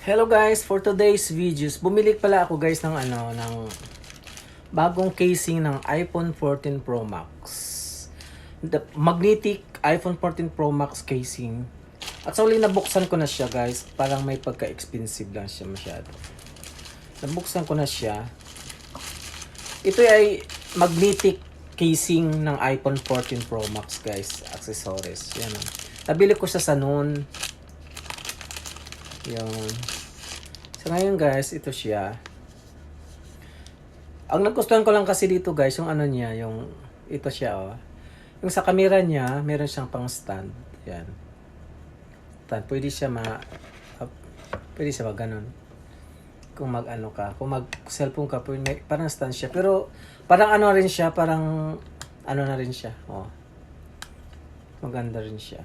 Hello guys, for today's videos, bumili pala ako guys ng ano, ng bagong casing ng iPhone 14 Pro Max. The magnetic iPhone 14 Pro Max casing. At sa uli nabuksan ko na siya guys, parang may pagka-expensive lang siya masyado. Nabuksan ko na siya. Ito ay magnetic casing ng iPhone 14 Pro Max guys, accessories. Yan. Nabili ko siya sa noon. Yun. So ngayon guys, ito siya. Ang nagustuhan ko lang kasi dito guys, yung ano niya, yung ito siya oh. Yung sa camera niya, meron siyang pang stand. Yan. Stand. Pwede siya ma up, pwede siya mag ganun. Kung mag ano ka, kung mag cellphone ka, pwede, may- parang stand siya. Pero parang ano rin siya, parang ano na rin siya. Oh. Maganda rin siya.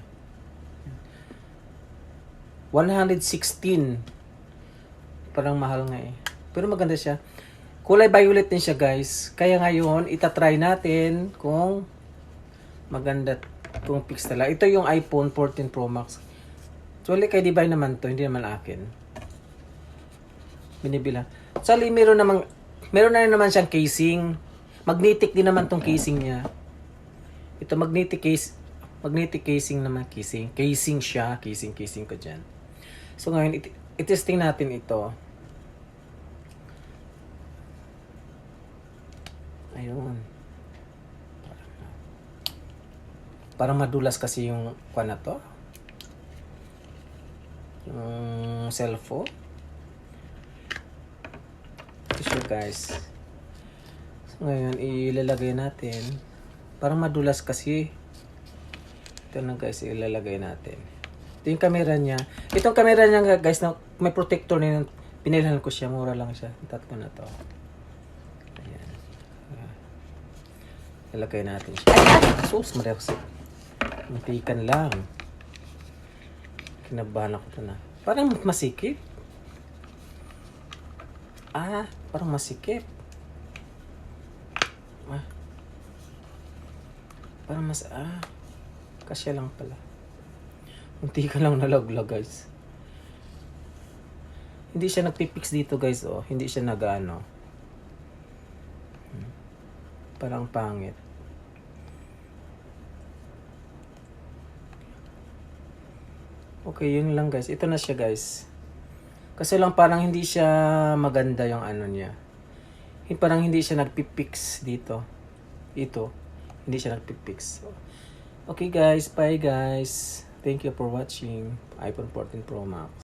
116 parang mahal nga eh. Pero maganda siya. Kulay violet din siya guys. Kaya ngayon, itatry natin kung maganda fix talaga. Ito yung iPhone 14 Pro Max. Actually, kay Divine naman to, hindi naman akin. Binibila. Actually, meron namang, meron na rin naman siyang casing. Magnetic din naman tong casing niya. Ito magnetic case, magnetic casing naman, casing. Casing siya, casing, casing ko dyan. So ngayon, it- itesting natin ito. Ayun. Parang madulas kasi yung kwan na to. Yung cellphone. Ito guys. So ngayon, ilalagay natin. Parang madulas kasi. Ito na guys, ilalagay natin. Ito yung camera niya. Itong camera niya guys, na may protector na yun. Pinilhan ko siya. Mura lang siya. Tatlo na to. Ayan. Ah. Ilalagay natin siya. Ay! Sus, Mariax. Muntikan lang. Kinabahan ako ito na. Parang masikip. Ah, parang masikip. Ah. Parang mas, ah. Kasya lang pala. Munti ka lang nalaglag, guys. Hindi siya nagpipix dito, guys, oh. Hindi siya nag-ano. Parang pangit. Okay, yun lang, guys. Ito na siya, guys. Kasi lang parang hindi siya maganda yung ano niya. Parang hindi siya nagpipix dito. Ito. Hindi siya nagpipix. Okay guys, bye guys. Thank you for watching iPhone 14 Pro Max.